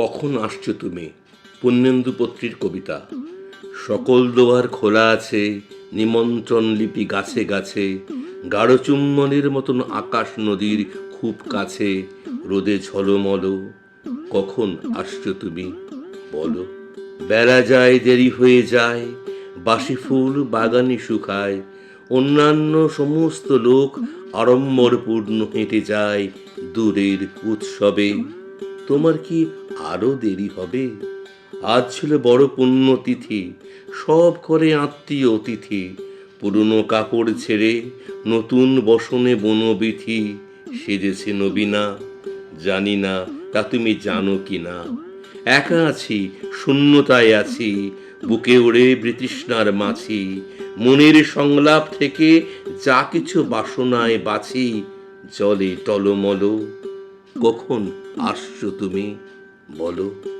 কখন আসছো তুমি? পুণ্যেন্দু পত্রীর কবিতা। সকল দোয়ার খোলা আছে, নিমন্ত্রণ লিপি গাছে গাছে। গাঢ় চুম্বনের মতন আকাশ নদীর খুব কাছে। রোদে ঝলমল, কখন আসছো তুমি? বলো। বেলা যায়, দেরি হয়ে যায়, বাসি ফুল বাগানে শুকায়। অন্যান্য সমস্ত লোক আড়ম্বরপূর্ণ হেঁটে যায় দূরের উৎসবে। তোমার কি আরও দেরি হবে। আজ ছিল বড় পুণ্যতিথি, সব করে আত্মীয় অতিথি। পুরনো কাপড় ছেড়ে নতুন বসনে বনবিথি, সেজেছে নবীনা। জানি না তা তুমি জানো কি না একা আছি, শূন্যতায় আছি, বুকে ওড়ে বৃতৃষ্ণার মাছি। মনের সংলাপ থেকে যা কিছু বাসনায় বাছি, জলে টলমল। কখন আসছো তুমি? বলো।